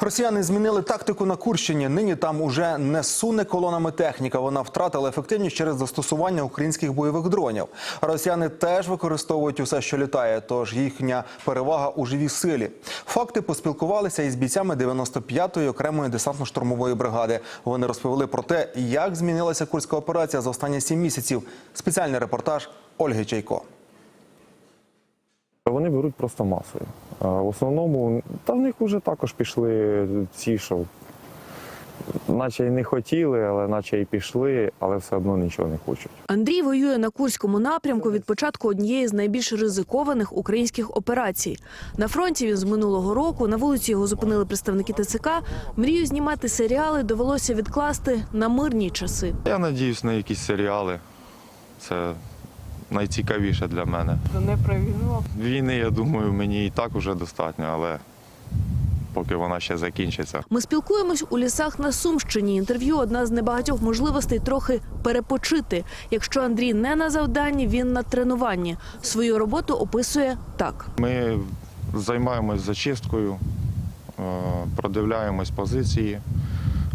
Росіяни змінили тактику на Курщині. Нині там уже не суне колонами техніка. Вона втратила ефективність через застосування українських бойових дронів. Росіяни теж використовують усе, що літає. Тож їхня перевага у живій силі. Факти поспілкувалися із бійцями 95-ї окремої десантно-штурмової бригади. Вони розповіли про те, як змінилася курська операція за останні сім місяців. Спеціальний репортаж Ольги Чайко. Вони беруть просто масою. В основному, та в них вже також пішли ці, що наче й не хотіли, але наче й пішли, але все одно нічого не хочуть. Андрій воює на Курському напрямку від початку однієї з найбільш ризикованих українських операцій. На фронті він з минулого року на вулиці його зупинили представники ТЦК. Мрію знімати серіали довелося відкласти на мирні часи. Я надіюсь на якісь серіали. Це найцікавіше для мене. Не про війну. Війни, я думаю, мені і так уже достатньо, але поки вона ще закінчиться. Ми спілкуємось у лісах на Сумщині. Інтерв'ю одна з небагатьох можливостей трохи перепочити. Якщо Андрій не на завданні, він на тренуванні. Свою роботу описує так. Ми займаємось зачисткою, е, продивляємось позиції,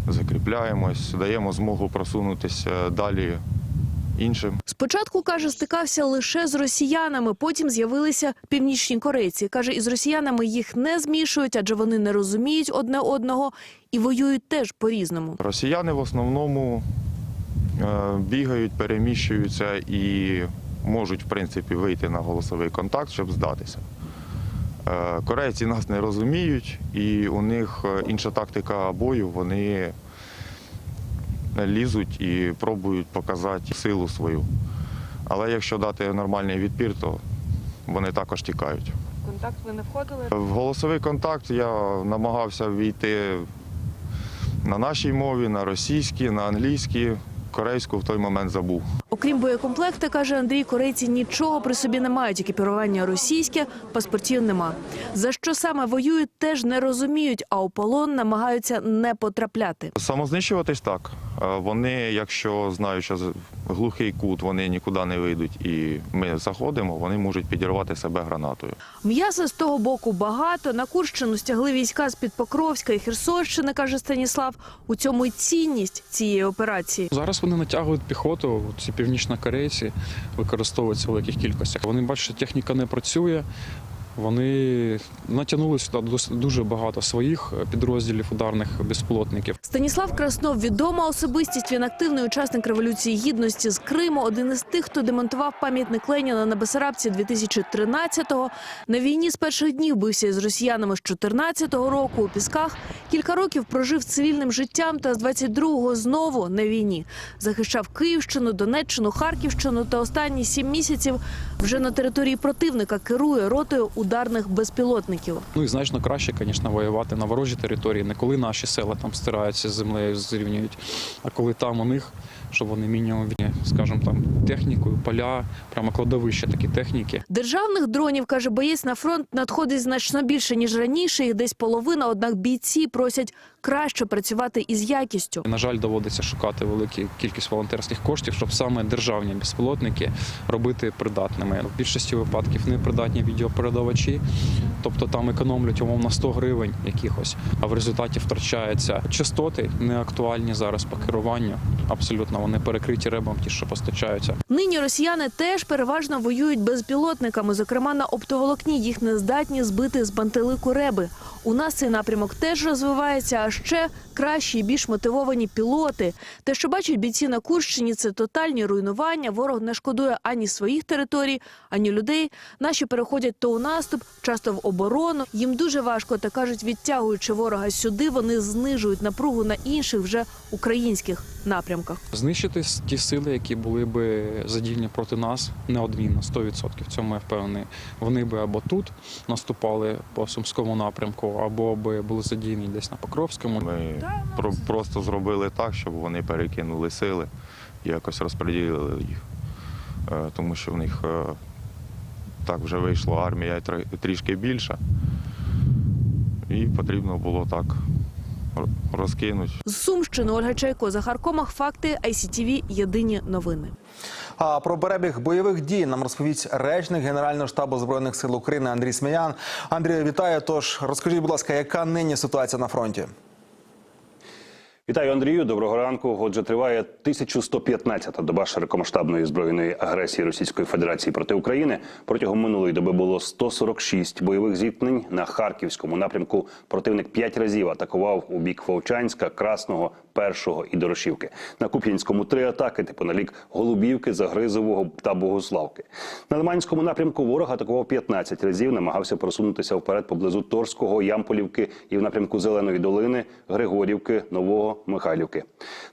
закріпляємось, даємо змогу просунутися далі іншим. Спочатку каже, стикався лише з росіянами. Потім з'явилися північні корейці. каже, із росіянами їх не змішують, адже вони не розуміють одне одного і воюють теж по-різному. Росіяни в основному е, бігають, переміщуються і можуть, в принципі, вийти на голосовий контакт, щоб здатися. Е, Корейці нас не розуміють, і у них е, інша тактика бою, вони лізуть і пробують показати силу свою. Але якщо дати нормальний відпір, то вони також тікають. Контакт ви не входили? В голосовий контакт я намагався війти на нашій мові, на російській, на англійській. Корейську в той момент забув. Окрім боєкомплекта, каже Андрій, корейці нічого при собі не мають. Екіпірування російське, паспортів нема. За що саме воюють, теж не розуміють, а у полон намагаються не потрапляти. Самознищуватись так. Е, Вони, якщо знають, що з- глухий кут, вони нікуди не вийдуть, і ми заходимо, вони можуть підірвати себе гранатою. М'яса з того боку багато. На Курщину стягли війська з під Покровська і Херсонщини, каже Станіслав. У цьому й цінність цієї операції. Зараз вони натягують піхоту, ці північнокорейці використовуються в великих кількостях. Вони бачать, що техніка не працює. Вони натягнули сюди дуже багато своїх підрозділів ударних безпілотників. Станіслав Краснов відома особистість. Він активний учасник революції гідності з Криму. Один із тих, хто демонтував пам'ятник Леніна на Бесарабці 2013-го. На війні з перших днів бився із росіянами з 14-го року у пісках. Кілька років прожив цивільним життям та з 22-го знову на війні. Захищав Київщину, Донеччину, Харківщину та останні сім місяців вже на території противника керує ротою ударних безпілотників. Ну і значно краще, звісно, воювати на ворожій території, не коли наші села там стираються з землею, зрівнюють, а коли там у них, щоб вони мінімум, скажімо, там технікою, поля, прямо кладовище такі техніки. Державних дронів, каже боєць, на фронт надходить значно більше, ніж раніше, їх десь половина, однак бійці просять краще працювати із якістю. На жаль, доводиться шукати велику кількість волонтерських коштів, щоб саме державні безпілотники робити придатними. В більшості випадків непридатні відеопередавачі, тобто там економлять умовно 100 гривень якихось, а в результаті втрачаються частоти, не актуальні зараз по керуванню. Абсолютно вони перекриті ребом, ті, що постачаються. Нині росіяни теж переважно воюють безпілотниками. Зокрема, на оптоволокні їх не здатні збити з пантелику реби. У нас цей напрямок теж розвивається, а ще кращі і більш мотивовані пілоти. Те, що бачать бійці на Курщині, це тотальні руйнування. Ворог не шкодує ані своїх територій, ані людей. Наші переходять то у наступ, часто в оборону. Їм дуже важко, та кажуть, відтягуючи ворога сюди, вони знижують напругу на інших вже українських напрямках. Знищити ті сили, які були би задіяні проти нас, неодмінно, 100%. В цьому я впевнений. Вони би або тут наступали по сумському напрямку, або би були задіяні десь на Покровському. Ми про- просто зробили так, щоб вони перекинули сили якось розподілили їх. Е, Тому що в них е, так вже вийшла армія трішки більша. І потрібно було так розкинуть. З Сумщини Ольга Чайко, Захар Комах, Факти, ICTV, Єдині новини. А про перебіг бойових дій нам розповість речник Генерального штабу збройних сил України Андрій Сміян. Андрій, вітаю. Тож розкажіть, будь ласка, яка нині ситуація на фронті? Вітаю, Андрію. Доброго ранку. Отже, триває 1115-та доба широкомасштабної збройної агресії Російської Федерації проти України. Протягом минулої доби було 146 бойових зіткнень на харківському напрямку. Противник п'ять разів атакував у бік Вовчанська, Красного, Першого і Дорошівки. На Куп'янському три атаки, типу на лік Голубівки, Загризового та Богославки. На Лиманському напрямку ворог атакував 15 разів, намагався просунутися вперед поблизу Торського, Ямполівки і в напрямку Зеленої долини, Григорівки, Нового, Михайлівки.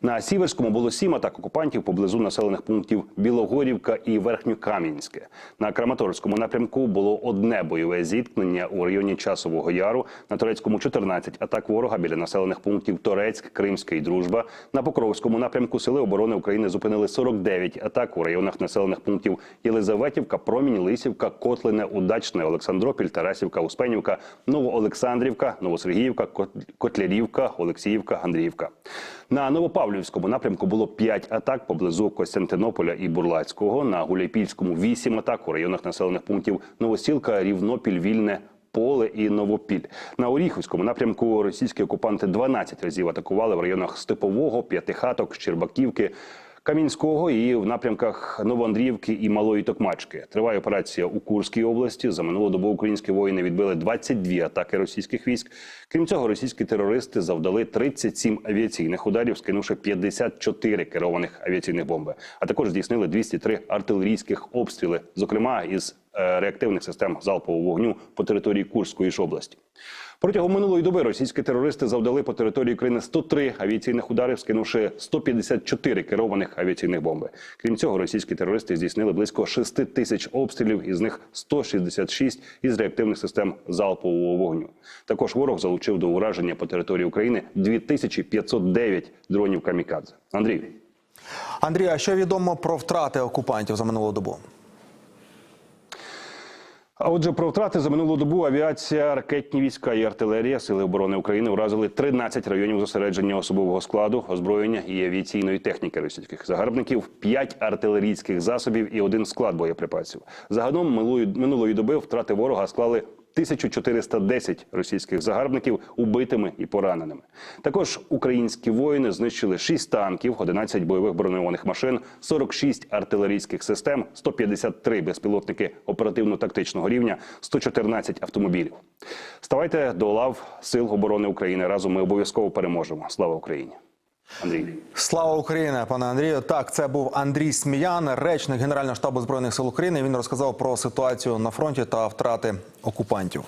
На Сіверському було сім атак окупантів поблизу населених пунктів Білогорівка і Верхньокам'янське. На Краматорському напрямку було одне бойове зіткнення у районі Часового Яру. На Турецькому 14 атак ворога біля населених пунктів Торецьк, Кримська і Дружба. На Покровському напрямку Сили оборони України зупинили 49 атак у районах населених пунктів Єлизаветівка, Промінь, Лисівка, Котлине, Удачне, Олександропіль, Тарасівка, Успенівка, Новоолександрівка, Новосергіївка, Кот- Котлярівка, Олексіївка, Андріївка. На Новопавлівському напрямку було 5 атак поблизу Костянтинополя і Бурлацького. На Гуляйпільському 8 атак у районах населених пунктів Новосілка, Рівнопіль, Вільне. Поле і Новопіль на Оріховському напрямку російські окупанти 12 разів атакували в районах Степового, П'ятихаток, Щербаківки, Камінського і в напрямках Новоандріївки і Малої Токмачки. Триває операція у Курській області. За минулу добу українські воїни відбили 22 атаки російських військ. Крім цього, російські терористи завдали 37 авіаційних ударів, скинувши 54 керованих авіаційних бомби. А також здійснили 203 артилерійських обстріли, зокрема із е, реактивних систем залпового вогню по території Курської ж області. Протягом минулої доби російські терористи завдали по території України 103 авіаційних ударів, скинувши 154 керованих авіаційних бомби. Крім цього, російські терористи здійснили близько 6 тисяч обстрілів, із них 166 із реактивних систем залпового вогню. Також ворог залучив до ураження по території України 2509 дронів камікадзе. Андрій. Андрій, а що відомо про втрати окупантів за минулу добу? А отже, про втрати за минулу добу авіація, ракетні війська і артилерія Сили оборони України вразили 13 районів зосередження особового складу, озброєння і авіаційної техніки російських загарбників, 5 артилерійських засобів і один склад боєприпасів. Загалом минулої, доби втрати ворога склали 1410 російських загарбників убитими і пораненими. Також українські воїни знищили 6 танків, 11 бойових броньованих машин, 46 артилерійських систем, 153 безпілотники оперативно-тактичного рівня, 114 автомобілів. Ставайте до лав Сил оборони України. Разом ми обов'язково переможемо. Слава Україні! Андрій. Слава Україні, пане Андрію. Так, це був Андрій Сміян, речник Генерального штабу збройних сил України. Він розказав про ситуацію на фронті та втрати окупантів.